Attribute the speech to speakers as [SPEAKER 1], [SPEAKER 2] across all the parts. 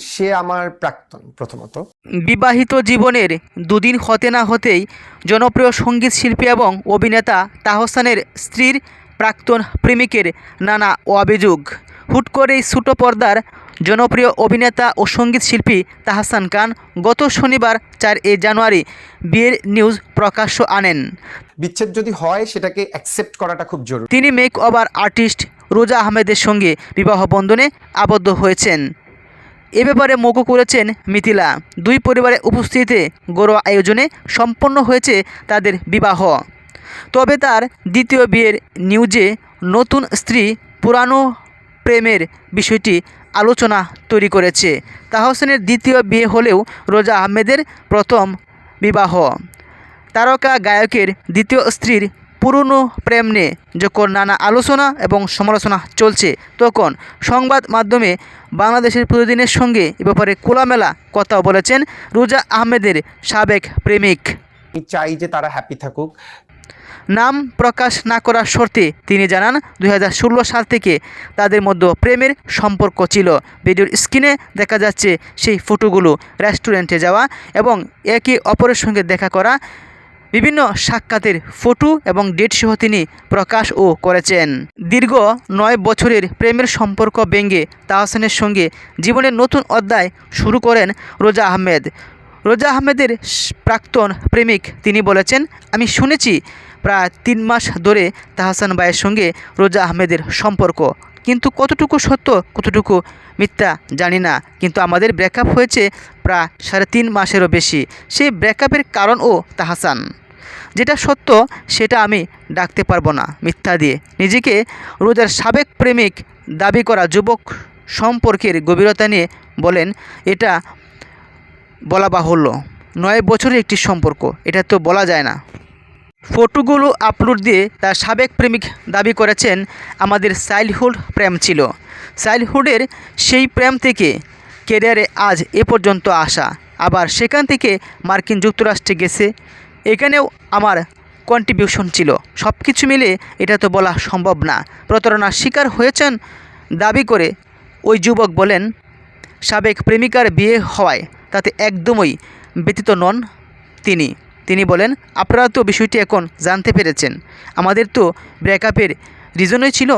[SPEAKER 1] সে আমার প্রাক্তন প্রথমত।
[SPEAKER 2] বিবাহিত জীবনের দুদিন হতে না হতেই জনপ্রিয় সংগীত শিল্পী এবং অভিনেতা তাহসানের স্ত্রীর প্রাক্তন প্রেমিকের নানা অভিযোগ। হুট করেই ছোটো পর্দার জনপ্রিয় অভিনেতা ও সংগীত শিল্পী তাহসান খান গত শনিবার চার এ জানুয়ারি বিয়ের নিউজ প্রকাশ্য আনেন।
[SPEAKER 1] বিচ্ছেদ যদি হয় সেটাকে অ্যাকসেপ্ট করাটা খুব জরুরি।
[SPEAKER 2] তিনি মেক ওভার আর্টিস্ট রোজা আহমেদের সঙ্গে বিবাহ বন্ধনে আবদ্ধ হয়েছেন। এ ব্যাপারে মুখ করেছেন মিথিলা। দুই পরিবারের উপস্থিতিতে ঘরোয়া আয়োজনে সম্পন্ন হয়েছে তাদের বিবাহ। তবে তার দ্বিতীয় বিয়ের নিউজে নতুন স্ত্রী পুরানো প্রেমের বিষয়টি আলোচনা তৈরি করেছে। তাহসেনের দ্বিতীয় বিয়ে হলেও রোজা আহমেদের প্রথম বিবাহ। তারকা গায়কের দ্বিতীয় স্ত্রীর পুরনো প্রেম নিয়ে যখন নানা আলোচনা এবং সমালোচনা চলছে তখন সংবাদ মাধ্যমে বাংলাদেশের প্রতিদিনের সঙ্গে এ ব্যাপারে খোলামেলা কথা বলেছেন রোজা আহমেদের সাবেক প্রেমিক।
[SPEAKER 1] চাই যে তারা হ্যাপি থাকুক।
[SPEAKER 2] নাম প্রকাশ না করার শর্তে তিনি জানান দু হাজার ষোলো সাল থেকে তাদের মধ্যে প্রেমের সম্পর্ক ছিল। ভিডিওর স্ক্রিনে দেখা যাচ্ছে সেই ফটোগুলো রেস্টুরেন্টে যাওয়া এবং একে অপরের সঙ্গে দেখা করা বিভিন্ন সাক্ষাতের ফটো এবং ডেট সহ তিনি প্রকাশও করেছেন। দীর্ঘ নয় বছরের প্রেমের সম্পর্ক ব্যঙ্গে তাহসানের সঙ্গে জীবনের নতুন অধ্যায় শুরু করেন রোজা আহমেদ। রোজা আহমেদের প্রাক্তন প্রেমিক তিনি বলেছেন, আমি শুনেছি প্রায় তিন মাস ধরে তাহসান ভাইয়ের সঙ্গে রোজা আহমেদের সম্পর্ক। কিন্তু কতটুকু সত্য, কতটুকু মিথ্যা জানি না। কিন্তু আমাদের ব্রেকআপ হয়েছে প্রায় সাড়ে তিন মাসেরও বেশি। সেই ব্রেকআপের কারণও তাহাসান। যেটা সত্য, সেটা আমি ডাকতে পারব না মিথ্যা দিয়ে। নিজেকে রোজার সাবেক প্রেমিক দাবি করা যুবক সম্পর্কের গভীরতা নিয়ে বলেন, এটা বলা বাহুল্য। নয় বছরের একটি সম্পর্ক, এটা তো বলা যায় না। ফটোগুলো আপলোড দিয়ে তার সাবেক প্রেমিক দাবি করেছেন, আমাদের চাইল্ডহুড প্রেম ছিল। চাইল্ডহুডের সেই প্রেম থেকে কেরিয়ারে আজ এ পর্যন্ত আসা। আবার সেখান থেকে মার্কিন যুক্তরাষ্ট্রে গেছে। এখানেও আমার কন্ট্রিবিউশন ছিল। সব কিছু মিলে এটা তো বলা সম্ভব না। প্রতারণার শিকার হয়েছেন দাবি করে ওই যুবক বলেন, সাবেক প্রেমিকার বিয়ে হওয়ায় তাতে একদমই ব্যতীত নন তিনি। তিনি বলেন, আপনারা তো বিষয়টি এখন জানতে পেরেছেন। আমাদের তো ব্রেকআপের রিজনই ছিল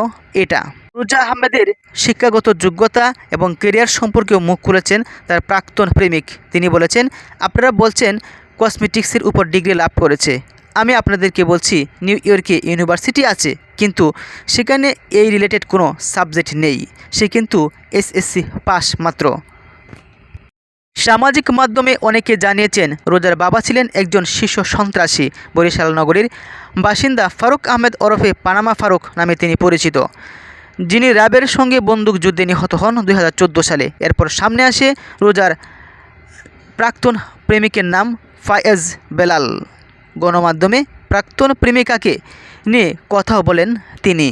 [SPEAKER 2] এটা। রুজা আহমেদের শিক্ষাগত যোগ্যতা এবং কেরিয়ার সম্পর্কেও মুখ খুলেছেন তার প্রাক্তন প্রেমিক। তিনি বলেছেন, আপনারা বলছেন কসমেটিক্সের উপর ডিগ্রি লাভ করেছে। আমি আপনাদেরকে বলছি, নিউ ইয়র্কে ইউনিভার্সিটি আছে, কিন্তু সেখানে এই রিলেটেড কোনো সাবজেক্ট নেই। সে কিন্তু এসএসসি পাস মাত্র। সামাজিক মাধ্যমে অনেকে জানিয়েছেন, রোজার বাবা ছিলেন একজন শীর্ষ সন্ত্রাসী। বরিশাল নগরীর বাসিন্দা ফারুক আহমেদ ওরফে পানামা ফারুক নামে তিনি পরিচিত। যিনি র্যাবের সঙ্গে বন্দুক যুদ্ধে নিহত হন দু হাজার চোদ্দ সালে। এরপর সামনে আসে রোজার প্রাক্তন প্রেমিকের নাম ফায়েজ বেলাল গণমাধ্যমে প্রাক্তন প্রেমিকাকে নিয়ে কথা বলেন তিনি।